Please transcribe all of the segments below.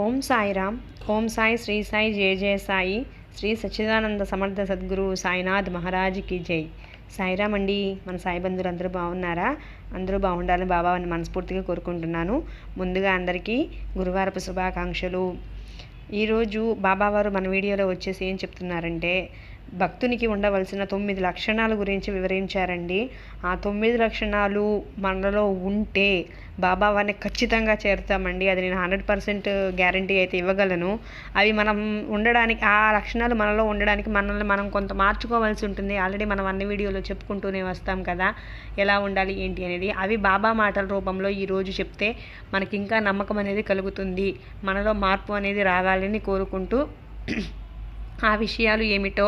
ఓం సాయిరామ్. ఓం సాయి శ్రీ సాయి జయ జయ సాయి. శ్రీ సచ్చిదానంద సమర్థ సద్గురు సాయినాథ్ మహారాజ్కి జై. సాయిరామ్ అండి మన సాయి బంధువులు అందరూ బాగున్నారా అందరూ బాగుండాలని బాబా అని మనస్ఫూర్తిగా కోరుకుంటున్నాను. ముందుగా అందరికీ గురువారపు శుభాకాంక్షలు. ఈరోజు బాబావారు మన వీడియోలో వచ్చేసి ఏం చెప్తున్నారంటే భక్తునికి ఉండవలసిన తొమ్మిది లక్షణాల గురించి వివరించారండి. ఆ తొమ్మిది లక్షణాలు మనలో ఉంటే బాబా వారిని ఖచ్చితంగా చేరుతామండి. అది నేను హండ్రెడ్ పర్సెంట్ గ్యారంటీ అయితే ఇవ్వగలను. అవి మనం ఉండడానికి ఆ లక్షణాలు మనలో ఉండడానికి మనల్ని మనం కొంత మార్చుకోవాల్సి ఉంటుంది. ఆల్రెడీ మనం అన్ని వీడియోలో చెప్పుకుంటూనే వస్తాం కదా ఎలా ఉండాలి ఏంటి అనేది. అవి బాబా మాటల రూపంలో ఈరోజు చెప్తే మనకి ఇంకా నమ్మకం అనేది కలుగుతుంది. మనలో మార్పు అనేది రావాలని కోరుకుంటూ ఆ విషయాలు ఏమిటో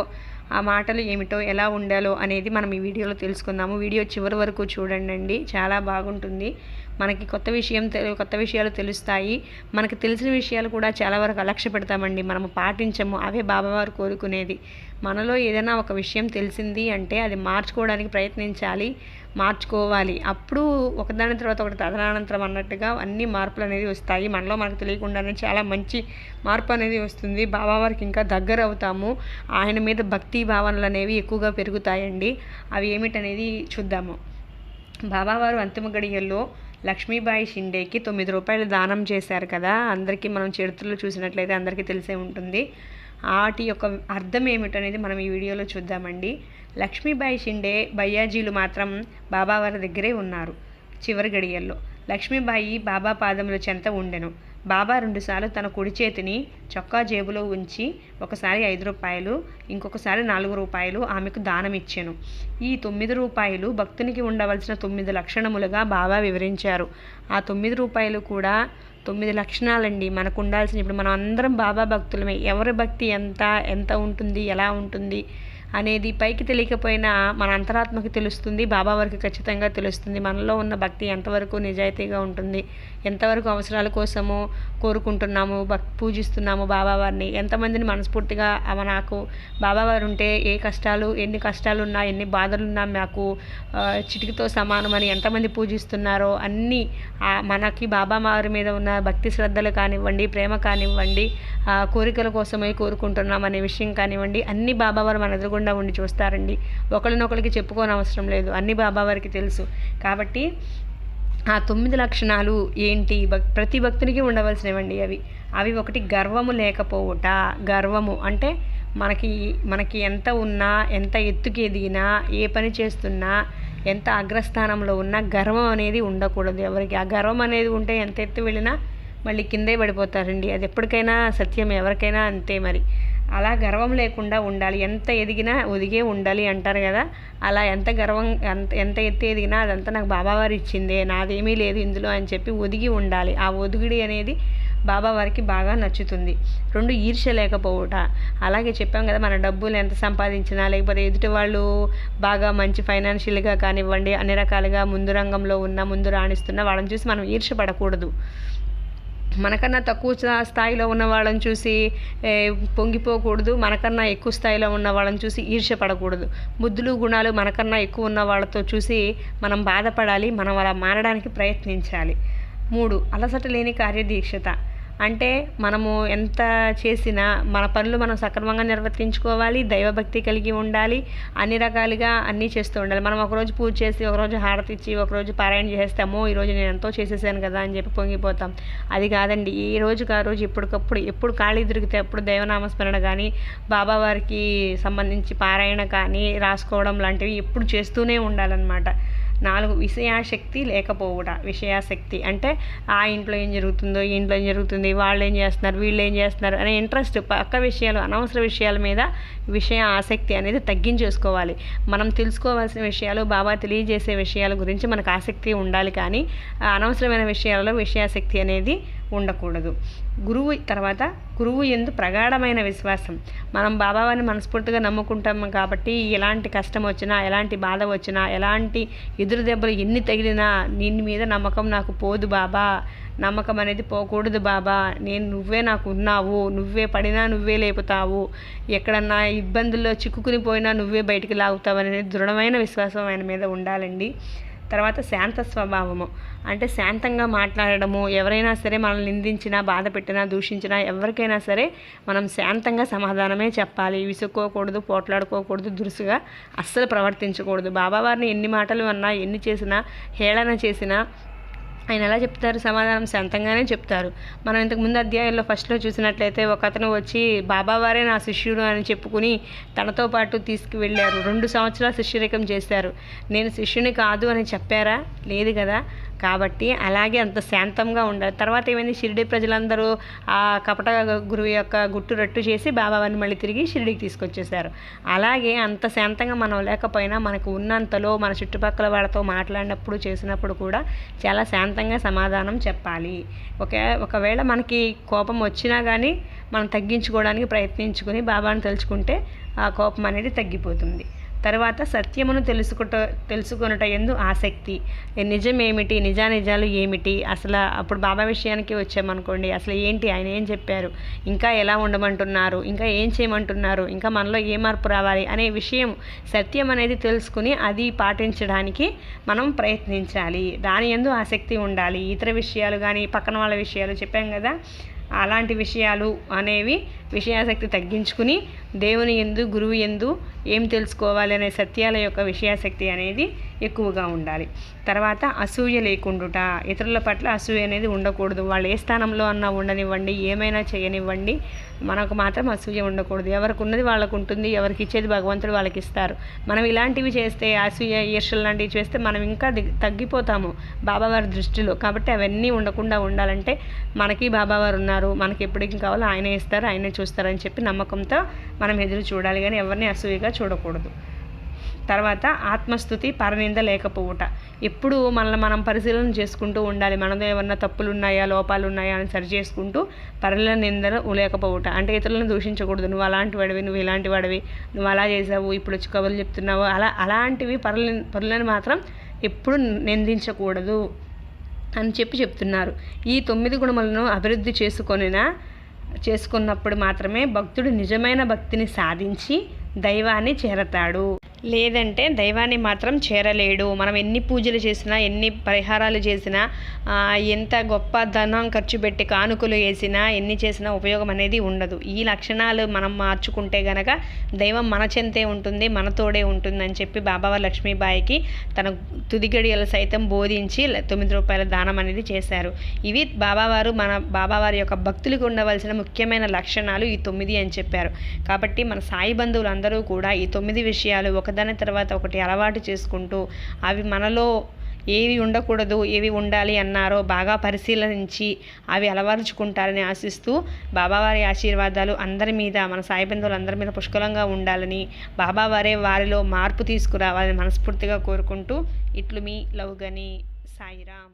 ఆ మాటలు ఏమిటో ఎలా ఉండాలో అనేది మనం ఈ వీడియోలో తెలుసుకుందాము. వీడియో చివరి వరకు చూడండి చాలా బాగుంటుంది. మనకి కొత్త విషయం కొత్త విషయాలు తెలుస్తాయి. మనకు తెలిసిన విషయాలు కూడా చాలా వరకు అలక్ష్య పెడతామండి. మనము పాటించము. అవే బాబావారు కోరుకునేది. మనలో ఏదైనా ఒక విషయం తెలిసింది అంటే అది మార్చుకోవడానికి ప్రయత్నించాలి. మార్చుకోవాలి. అప్పుడు ఒకదాని తర్వాత ఒకటి తదనానంతరం అన్నట్టుగా అన్ని మార్పులు అనేది వస్తాయి. మనలో మనకు తెలియకుండానే చాలా మంచి మార్పు అనేది వస్తుంది. బాబావారికి ఇంకా దగ్గర అవుతాము. ఆయన మీద భక్తి భావనలు అనేవి ఎక్కువగా పెరుగుతాయండి. అవి ఏమిటనేది చూద్దాము. బాబావారు అంతిమ గడియల్లో లక్ష్మీబాయి షిండేకి తొమ్మిది రూపాయలు దానం చేశారు కదా. అందరికీ మనం చరిత్రలో చూసినట్లయితే అందరికీ తెలిసే ఉంటుంది. వాటి యొక్క అర్థం ఏమిటనేది మనం ఈ వీడియోలో చూద్దామండి. లక్ష్మీబాయి షిండే బయ్యాజీలు మాత్రం బాబావారి దగ్గరే ఉన్నారు చివరి గడియల్లో. లక్ష్మీబాయి బాబా పాదముల చెంత ఉండెను. బాబా రెండుసార్లు తన కుడి చేతిని చొక్కా జేబులో ఉంచి ఒకసారి ఐదు రూపాయలు ఇంకొకసారి నాలుగు రూపాయలు ఆమెకు దానం ఇచ్చాను ఈ తొమ్మిది రూపాయలు భక్తునికి ఉండవలసిన తొమ్మిది లక్షణములుగా బాబా వివరించారు. ఆ తొమ్మిది రూపాయలు కూడా తొమ్మిది లక్షణాలండి. మనకు ఉండాల్సిన ఇప్పుడు మనం అందరం బాబా భక్తులమే. ఎవరి భక్తి ఎంత ఎంత ఉంటుంది ఎలా ఉంటుంది అనేది పైకి తెలియకపోయినా మన అంతరాత్మకి తెలుస్తుంది. బాబా వారికి ఖచ్చితంగా తెలుస్తుంది. మనలో ఉన్న భక్తి ఎంతవరకు నిజాయితీగా ఉంటుంది. ఎంతవరకు అవసరాల కోసము కోరుకుంటున్నాము భక్ పూజిస్తున్నాము బాబావారిని ఎంతమందిని మనస్ఫూర్తిగా అవ నాకు బాబావారు ఉంటే ఏ కష్టాలు ఎన్ని కష్టాలు ఉన్నా ఎన్ని బాధలు ఉన్నా మాకు చిటికతో సమానమని ఎంతమంది పూజిస్తున్నారో అన్నీ మనకి బాబా వారి మీద ఉన్న భక్తి శ్రద్ధలు కానివ్వండి ప్రేమ కానివ్వండి కోరికల కోసమే కోరుకుంటున్నాం అనే విషయం కానివ్వండి అన్ని బాబావారు మన ఎదురుగుండా ఉండి చూస్తారండి. ఒకరినొకరికి చెప్పుకోని అవసరం లేదు. అన్ని బాబావారికి తెలుసు. కాబట్టి ఆ తొమ్మిది లక్షణాలు ఏంటి? ప్రతి భక్తునికి ఉండవలసినవండి అవి. అవి ఒకటి గర్వము లేకపోవుట. గర్వము అంటే మనకి మనకి ఎంత ఉన్నా ఎంత ఎత్తుకి ఎదిగినా ఏ పని చేస్తున్నా ఎంత అగ్రస్థానంలో ఉన్నా గర్వం అనేది ఉండకూడదు ఎవరికి. ఆ గర్వం అనేది ఉంటే ఎంత ఎత్తు వెళ్ళినా మళ్ళీ కిందే పడిపోతారండి. అది ఎప్పటికైనా సత్యం ఎవరికైనా అంతే మరి. అలా గర్వం లేకుండా ఉండాలి. ఎంత ఎదిగినా ఒదిగే ఉండాలి అంటారు కదా. అలా ఎంత గర్వం ఎంత ఎంత ఎత్తి ఎదిగినా అదంతా నాకు బాబావారు ఇచ్చిందే నాదేమీ లేదు ఇందులో అని చెప్పి ఒదిగి ఉండాలి. ఆ ఒదుగుడి అనేది బాబావారికి బాగా నచ్చుతుంది. రెండు ఈర్ష్య లేకపోవట. అలాగే చెప్పాం కదా మన డబ్బులు ఎంత సంపాదించినా లేకపోతే ఎదుటి వాళ్ళు బాగా మంచి ఫైనాన్షియల్గా కానివ్వండి అన్ని రకాలుగా ముందు రంగంలో ఉన్న ముందు రాణిస్తున్న వాళ్ళని చూసి మనం ఈర్ష్య పడకూడదు. మనకన్నా తక్కువ స్థాయిలో ఉన్న వాళ్ళని చూసి పొంగిపోకూడదు. మనకన్నా ఎక్కువ స్థాయిలో ఉన్న వాళ్ళని చూసి ఈర్ష్యపడకూడదు. బుద్ధులు గుణాలు మనకన్నా ఎక్కువ ఉన్న వాళ్ళతో చూసి మనం బాధపడాలి. మనం అలా మారడానికి ప్రయత్నించాలి. మూడు అలసట లేని కార్యదీక్షత. అంటే మనము ఎంత చేసినా మన పనులు మనం సక్రమంగా నిర్వర్తించుకోవాలి దైవభక్తి కలిగి ఉండాలి అన్ని రకాలుగా అన్నీ చేస్తూ ఉండాలి. మనం ఒకరోజు పూజ చేసి ఒకరోజు హారతి ఇచ్చి ఒకరోజు పారాయణ చేస్తాము ఈరోజు నేను ఎంతో చేసేసాను కదా అని చెప్పి పొంగిపోతాం. అది కాదండి. ఈ రోజు ఆ రోజు ఎప్పటికప్పుడు ఎప్పుడు ఖాళీ దొరికితే అప్పుడు దైవనామస్మరణ కానీ బాబావారికి సంబంధించి పారాయణ కానీ రాసుకోవడం లాంటివి ఎప్పుడు చేస్తూనే ఉండాలన్నమాట. నాలుగు విషయాశక్తి లేకపోవుట విషయాశక్తి. అంటే ఆ ఇంట్లో ఏం జరుగుతుందో ఈ ఇంట్లో ఏం జరుగుతుంది వాళ్ళు ఏం చేస్తున్నారు వీళ్ళు ఏం చేస్తున్నారు అనే ఇంట్రెస్ట్ పక్క విషయాలు అనవసర విషయాల మీద విషయ ఆసక్తి అనేది తగ్గించేసుకోవాలి. మనం తెలుసుకోవాల్సిన విషయాలు బాబా తెలియజేసే విషయాల గురించి మనకు ఆసక్తి ఉండాలి కానీ అనవసరమైన విషయాలలో విషయాశక్తి అనేది ఉండకూడదు. గురువు తర్వాత గురువు ఎందు ప్రగాఢమైన విశ్వాసం. మనం బాబావారిని మనస్ఫూర్తిగా నమ్ముకుంటాం కాబట్టి ఎలాంటి కష్టం వచ్చినా ఎలాంటి బాధ వచ్చినా ఎలాంటి ఎదురు దెబ్బలు ఎన్ని తగిలినా నిన్ను మీద నమ్మకం నాకు పోదు బాబా. నమ్మకం అనేది పోకూడదు బాబా. నేను నువ్వే నాకు ఉన్నావు. నువ్వే పడినా నువ్వే లేపుతావు. ఎక్కడన్నా ఇబ్బందుల్లో చిక్కుకుని పోయినా నువ్వే బయటికి లాగుతావు అనేది దృఢమైన విశ్వాసం ఆయన మీద ఉండాలండి. తర్వాత శాంత స్వభావము. అంటే శాంతంగా మాట్లాడడము ఎవరైనా సరే మనల్ని నిందించినా బాధ పెట్టినా దూషించినా ఎవరికైనా సరే మనం శాంతంగా సమాధానమే చెప్పాలి. విసుక్కోకూడదు పోట్లాడుకోకూడదు దురుసుగా అస్సలు ప్రవర్తించకూడదు. బాబావారిని ఎన్ని మాటలు అన్నా ఎన్ని చేసినా హేళన చేసినా ఆయన ఎలా చెప్తారు? సమాధానం శాంతంగానే చెప్తారు. మనం ఇంతకు ముందు అధ్యాయంలో ఫస్ట్లో చూసినట్లయితే ఒక అతను వచ్చి బాబావారే నా శిష్యుడు అని చెప్పుకుని తనతో పాటు తీసుకువెళ్ళారు. రెండు సంవత్సరాలు శిష్యరికం చేశారు. నేను శిష్యుని కాదు అని చెప్పారా? లేదు కదా. కాబట్టి అలాగే అంత శాంతంగా ఉండాలి. తర్వాత ఏమైంది? షిరిడి ప్రజలందరూ ఆ కపట గురువు యొక్క గుట్టు రట్టు చేసి బాబావారిని మళ్ళీ తిరిగి షిరిడికి తీసుకొచ్చేసారు అలాగే అంత శాంతంగా మనం లేకపోయినా మనకు ఉన్నంతలో మన చుట్టుపక్కల వాళ్ళతో మాట్లాడినప్పుడు చేసినప్పుడు కూడా చాలా శాంతంగా సమాధానం చెప్పాలి. ఒకే ఒకవేళ మనకి కోపం వచ్చినా కానీ మనం తగ్గించుకోవడానికి ప్రయత్నించుకుని బాబాను తలుచుకుంటే ఆ కోపం అనేది తగ్గిపోతుంది. తర్వాత సత్యమును తెలుసుకుట తెలుసుకొనుట ఎందు ఆసక్తి. నిజమేమిటి? నిజానిజాలు ఏమిటి? అసలు అప్పుడు బాబా విషయానికి వచ్చామనుకోండి అసలు ఏంటి? ఆయన ఏం చెప్పారు? ఇంకా ఎలా ఉండమంటున్నారు? ఇంకా ఏం చేయమంటున్నారు? ఇంకా మనలో ఏ మార్పు రావాలి? అనే విషయం సత్యం అనేది తెలుసుకుని అది పాటించడానికి మనం ప్రయత్నించాలి. దాని ఎందు ఆసక్తి ఉండాలి. ఇతర విషయాలు కానీ పక్కన వాళ్ళ విషయాలు చెప్పాం కదా అలాంటి విషయాలు అనేవి విషయాసక్తి తగ్గించుకుని దేవుని ఎందు గురువు ఎందు ఏం తెలుసుకోవాలి అనే సత్యాల యొక్క విషయాసక్తి అనేది ఎక్కువగా ఉండాలి. తర్వాత అసూయ లేకుండుట. ఇతరుల పట్ల అసూయ అనేది ఉండకూడదు. వాళ్ళు ఏ స్థానంలో అన్నా ఉండనివ్వండి. ఏమైనా చేయనివ్వండి. మనకు మాత్రం అసూయ ఉండకూడదు. ఎవరికి ఉన్నది వాళ్ళకు ఉంటుంది ఎవరికి ఇచ్చేది భగవంతుడు వాళ్ళకి ఇస్తారు మనం ఇలాంటివి చేస్తే అసూయ ఈర్షలు లాంటివి చేస్తే మనం ఇంకా తగ్గిపోతాము బాబావారి దృష్టిలో. కాబట్టి అవన్నీ ఉండకుండా ఉండాలంటే మనకి బాబావారు ఉన్నారు. మనకి ఎప్పటికి కావాలో ఆయనే ఇస్తారు. ఆయనే చూస్తారని చెప్పి నమ్మకంతో మనం ఎదురు చూడాలి. కానీ ఎవరిని అసూయగా చూడకూడదు. తర్వాత ఆత్మస్థుతి పరనింద లేకపోవుట. ఎప్పుడు మనల్ని మనం పరిశీలన చేసుకుంటూ ఉండాలి. మనలో ఏమన్నా తప్పులు ఉన్నాయా లోపాలు ఉన్నాయా అని సరి చేసుకుంటూ పరల నిందలు లేకపోవుట. అంటే ఇతరులను దూషించకూడదు. నువ్వు అలాంటి వాడివి నువ్వు ఇలాంటి వాడివి నువ్వు అలా చేసావు ఇప్పుడు వచ్చి కబుర్లు చెప్తున్నావు అలా అలాంటివి పరుల పరులను మాత్రం ఎప్పుడు నిందించకూడదు అని చెప్పి చెప్తున్నారు. ఈ తొమ్మిది గుణములను అభివృద్ధి చేసుకొనినా చేసుకున్నప్పుడు మాత్రమే భక్తుడు నిజమైన భక్తిని సాధించి దైవాన్ని చేరతాడు. లేదంటే దైవాన్ని మాత్రం చేరలేడు. మనం ఎన్ని పూజలు చేసినా ఎన్ని పరిహారాలు చేసినా ఎంత గొప్ప ధనం ఖర్చు పెట్టి కానుకలు వేసినా ఎన్ని చేసినా ఉపయోగం అనేది ఉండదు. ఈ లక్షణాలు మనం మార్చుకుంటే గనక దైవం మన చెంతే ఉంటుంది మనతోడే ఉంటుందని చెప్పి బాబావారి లక్ష్మీబాయికి తన తుదిగడియలు సైతం బోధించి తొమ్మిది రూపాయల దానం అనేది చేశారు. ఇవి బాబావారు మన బాబావారి యొక్క భక్తులకు ఉండవలసిన ముఖ్యమైన లక్షణాలు ఈ తొమ్మిది అని చెప్పారు. కాబట్టి మన సాయి బంధువులు అందరూ కూడా ఈ తొమ్మిది విషయాలు ఒక ఒకదాని తర్వాత ఒకటి అలవాటు చేసుకుంటూ అవి మనలో ఏవి ఉండకూడదు ఏవి ఉండాలి అన్నారో బాగా పరిశీలించి అవి అలవరుచుకుంటారని ఆశిస్తూ బాబావారి ఆశీర్వాదాలు అందరి మీద మన సాయి బంధువులు అందరి మీద పుష్కలంగా ఉండాలని బాబావారే వారిలో మార్పు తీసుకురావాలని మనస్ఫూర్తిగా కోరుకుంటూ ఇట్లు మీ లవ్గని సాయిరామ్.